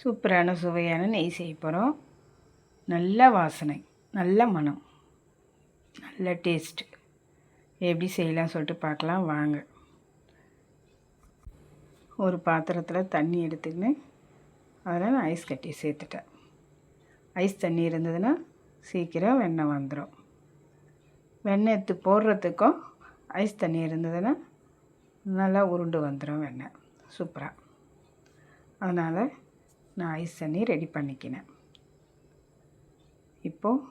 சூப்பரான சுவையான நெய் செய்ய போகிறோம் நல்ல வாசனை நல்ல மனம் நல்ல டேஸ்ட் எப்படி செய்யலாம் சொல்லிட்டு பார்க்கலாம் வாங்க. ஒரு பாத்திரத்தில் தண்ணி எடுத்துக்கின்னு அதில் நான் ஐஸ் கட்டி சேர்த்துட்டேன். ஐஸ் தண்ணி இருந்ததுன்னா சீக்கிரம் வெண்ணெய் வந்துடும் வெண்ணெய் எடுத்து போடுறதுக்கும் ஐஸ் தண்ணி இருந்ததுன்னா நல்லா உருண்டு வந்துடும் வெண்ணெய். சூப்பராக அதனால் நான் ஐஸ் தண்ணி ரெடி பண்ணிக்கினேன். இப்போது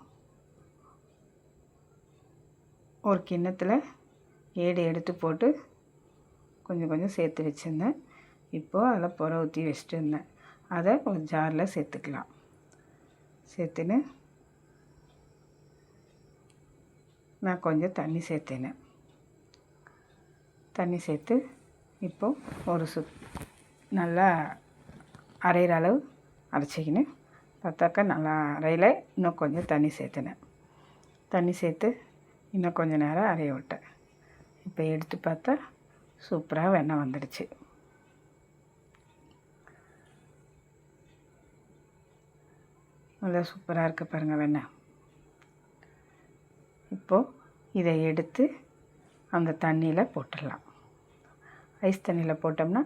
ஒரு கிண்ணத்தில் ஏடு எடுத்து போட்டு கொஞ்சம் கொஞ்சம் சேர்த்து வச்சுருந்தேன். இப்போது அதில் புற ஊற்றி வச்சுட்டு இருந்தேன். அதை ஒரு ஜாரில் சேர்த்துக்கலாம். சேர்த்துன்னு நான் கொஞ்சம் தண்ணி சேர்த்தினேன் தண்ணி சேர்த்து இப்போது ஒரு சுத் நல்லா அரைகிற அளவு அரைச்சிக்கின்னு. பார்த்தாக்கா நல்லா அரையில். இன்னும் கொஞ்சம் தண்ணி சேர்த்துனேன். தண்ணி சேர்த்து இன்னும் கொஞ்சம் நேரம் அரைய விட்டேன். இப்போ எடுத்து பார்த்தா சூப்பராக வெண்ணெய் வந்துடுச்சு. நல்லா சூப்பராக இருக்குது பாருங்கள் வெண்ணெய். இப்போது இதை எடுத்து அந்த தண்ணியில் போட்டுடலாம். ஐஸ் தண்ணியில் போட்டோம்னா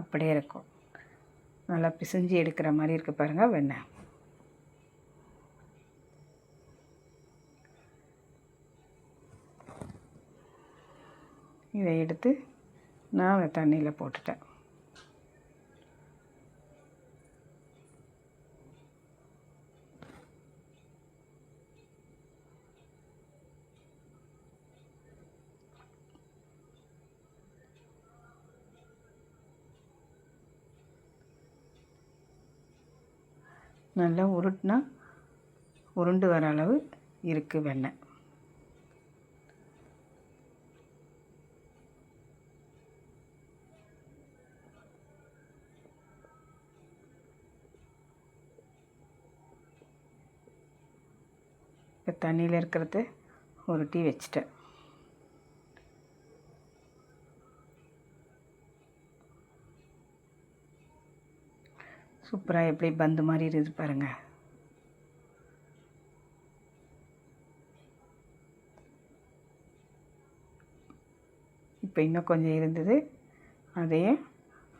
அப்படியே இருக்கும். நல்லா பிசைஞ்சு எடுக்கிற மாதிரி இருக்குது பாருங்கள் வெண்ணெய். இதை எடுத்து நான் அந்த தண்ணியில் போட்டுட்டேன். நல்லா உருட்டினா உருண்டு வர அளவு இருக்குது வெண்ணெய். இப்போ தண்ணியில் இருக்கிறது உருட்டி வச்சிட்டேன். சூப்பராக எப்படி பந்து மாதிரி இருக்குது பாருங்கள் இப்போ இன்னும் கொஞ்சம் இருந்தது. அதையும்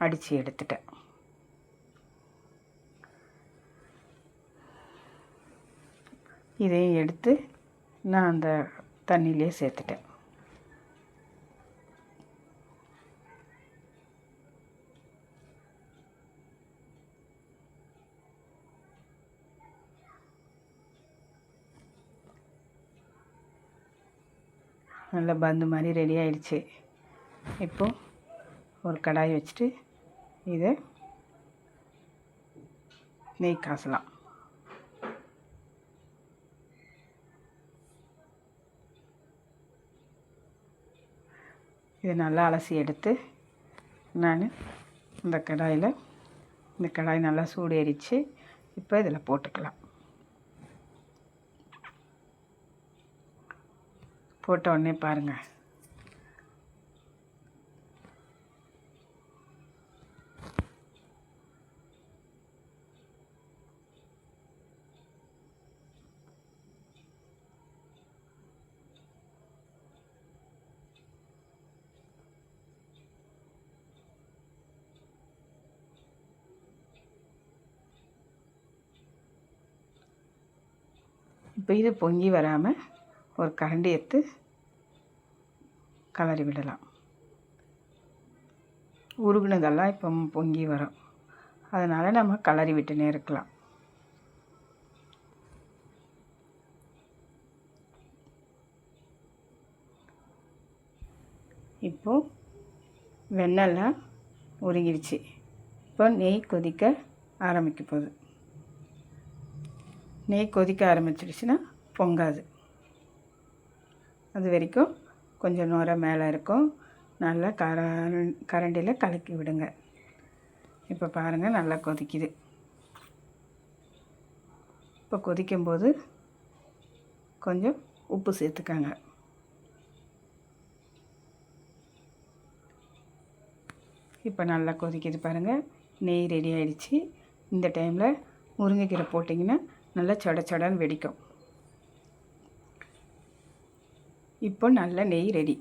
அடித்து எடுத்துட்டேன். இதையும் எடுத்து நான் அந்த தண்ணியிலே சேர்த்துட்டேன். நல்ல பந்து மாதிரி ரெடி ஆயிடுச்சு. இப்போது ஒரு கடாய் வச்சுட்டு இதை நெய் காசலாம். இதை நல்லா அலசி எடுத்து நான் இந்த கடாயில் இந்த கடாய் நல்லா சூடு எரித்து இப்போ இதில் போட்டுக்கலாம். போட்ட உடனே பாருங்கள் இப்போ இது பொங்கி வராமல் ஒரு கரண்டி எடுத்து கலரி விடலாம். உருகுனதெல்லாம் இப்போ பொங்கி வரும். அதனால் நம்ம கலரி விட்டுனே இருக்கலாம். இப்போது வெண்ணெல்லாம் உருங்கிடுச்சு இப்போ நெய் கொதிக்க ஆரம்பிக்க போகுது. நெய் கொதிக்க ஆரம்பிச்சிடுச்சுன்னா பொங்காது. அது வரைக்கும் கொஞ்சம் நுர மேலே இருக்கும். நல்லா கர கரண்டியில் கலக்கி விடுங்க. இப்போ பாருங்கள் நல்லா கொதிக்குது. இப்போ கொதிக்கும்போது கொஞ்சம் உப்பு சேர்த்துக்காங்க. இப்போ நல்லா கொதிக்குது பாருங்கள் நெய் ரெடி ஆகிடுச்சி இந்த டைமில் முருங்கைக்கீரை போட்டிங்கன்னா நல்லா சட சடன்னு வெடிக்கும். இப்போ நல்ல நெய் ரெடி